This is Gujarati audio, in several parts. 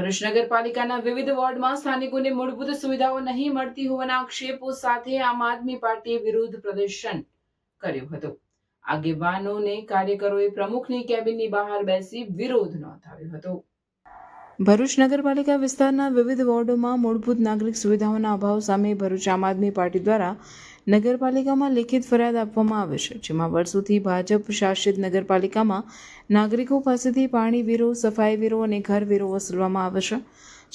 ભરૂચ નગરપાલિકાના વિવિધ વોર્ડમાં સ્થાનિકોને મૂળભૂત સુવિધાઓ નહીં મળતી હોવાના આક્ષેપો સાથે આમ આદમી પાર્ટીએ વિરોધ પ્રદર્શન કર્યું હતું. આગેવાનોને કાર્યકરોએ પ્રમુખની કેબિનની બહાર બેસી વિરોધ નોંધાવ્યો હતો. ભરૂચ નગરપાલિકા વિસ્તારના વિવિધ વોર્ડોમાં મૂળભૂત નાગરિક સુવિધાઓના અભાવ સામે ભરૂચ આમ આદમી પાર્ટી દ્વારા નગરપાલિકામાં લેખિત ફરિયાદ આપવામાં આવે છે, જેમાં વર્ષોથી ભાજપ શાસિત નગરપાલિકામાં નાગરિકો પાસેથી પાણી વીરો, સફાઈ વીરો અને ઘર વીરો વસૂલવામાં આવે છે.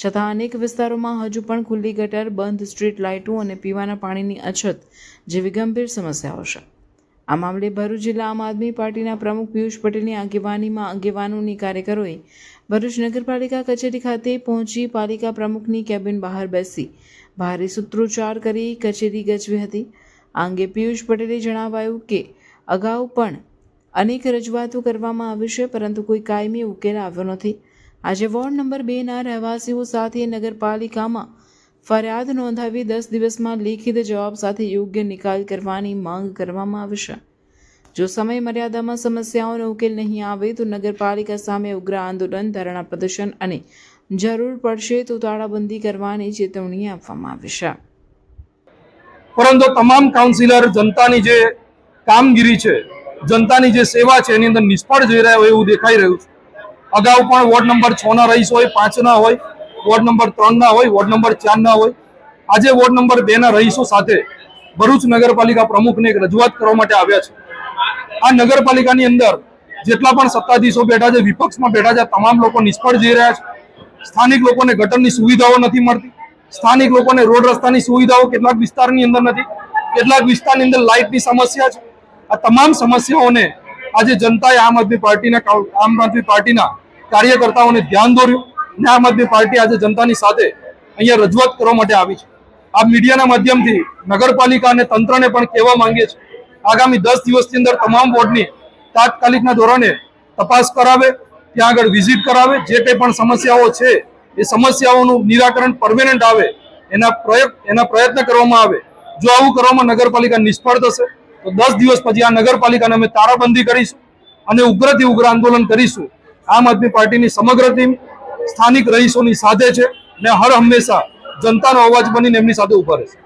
છતાં અનેક વિસ્તારોમાં હજુ પણ ખુલ્લી ગટર, બંધ સ્ટ્રીટ લાઇટો અને પીવાના પાણીની અછત જેવી ગંભીર સમસ્યાઓ છે. આ મામલે ભરૂચ જિલ્લા આમ આદમી પાર્ટીના પ્રમુખ પિયુષ પટેલની આગેવાનીમાં આગેવાનોની કાર્યકરોએ ભરૂચ નગરપાલિકા કચેરી ખાતે પહોંચી પાલિકા પ્રમુખની કેબિન બહાર બેસી. ભારે સૂત્રોચ્ચાર કરી કચેરી ગજવી હતી. આ અંગે પિયુષ પટેલે જણાવાયું કે અગાઉ પણ અનેક રજૂઆતો કરવામાં આવી છે, પરંતુ કોઈ કાયમી ઉકેલ આવ્યો નથી. આજે વોર્ડ નંબર બેના રહેવાસીઓ સાથે નગરપાલિકામાં ફરિયાદ નોંધાવી દસ દિવસમાં લેખિત જવાબ સાથે યોગ્ય નિકાલ કરવાની માંગ કરવામાં આવશે જો સમય મર્યાદામાં સમસ્યાઓનો ઉકેલ નહીં આવે તો નગરપાલિકા સામે ઉગ્ર આંદોલન, ધરણા પ્રદર્શન અને જરૂર પડશે તો તાળાબંધી કરવાની ચેતવણી આપવામાં આવશે પરંતુ તમામ કાઉન્સિલર જનતાની જે કામગીરી છે, જનતાની જે સેવા છે, એની અંદર નિષ્ફળ જઈ રહ્યા હોય એવું દેખાઈ રહ્યું છે. અગાઉ પણ વોર્ડ નંબર છ ના રહીશ હોય, પાંચ ના હોય વોર્ડ નંબર ત્રણ ના હોય, વોર્ડ નંબર ચાર ના હોય. આજે વોર્ડ નંબર બે ના રહીશો સાથે ભરૂચ નગરપાલિકા પ્રમુખને એક રજૂઆત કરવા માટે આવ્યા છે. આ નગરપાલિકાની અંદર જેટલા પણ સત્તાધીશો બેઠા છે, વિપક્ષમાં બેઠા છે તમામ લોકો નિષ્ફળ જઈ રહ્યા છે. સ્થાનિક લોકોને ગટરની સુવિધાઓ નથી મળતી. સ્થાનિક લોકોને રોડ રસ્તાની સુવિધાઓ કેટલાક વિસ્તારની અંદર નથી. કેટલાક વિસ્તારની અંદર લાઇટની સમસ્યા છે. આ તમામ સમસ્યાઓને આજે જનતાએ આમ આદમી પાર્ટીના આમ આદમી પાર્ટીના કાર્યકર્તાઓને ધ્યાન દોર્યું. અને આમ આદમી પાર્ટી આજે જનતાની સાથે અહીંયા રજૂઆત કરવા માટે આવી છે. આ મીડિયાના માધ્યમથી નગરપાલિકા અને તંત્રને પણ કહેવા માંગીએ છીએ, આગામી દસ દિવસની અંદર તમામ વોર્ડની તાત્કાલિકના ધોરણે તપાસ કરાવે, ત્યાં આગળ વિઝિટ કરાવે, જે કંઈ પણ સમસ્યાઓ છે, એ સમસ્યાઓનું નિરાકરણ પરમેનન્ટ આવે, એના પ્રયત્ન એના પ્રયત્ન કરવામાં આવે. જો આવું કરવામાં નગરપાલિકા નિષ્ફળ થશે, તો દસ દિવસ પછી આ નગરપાલિકાને અમે તારાબંધી કરીશું અને ઉગ્રથી ઉગ્ર આંદોલન કરીશું. આમ આદમી પાર્ટીની સમગ્ર ટીમ સ્થાનિક રહીશોની સાથે છે ને હર હંમેશા જનતાનો અવાજ બનીને એમની સાથે ઊભા રહેશે.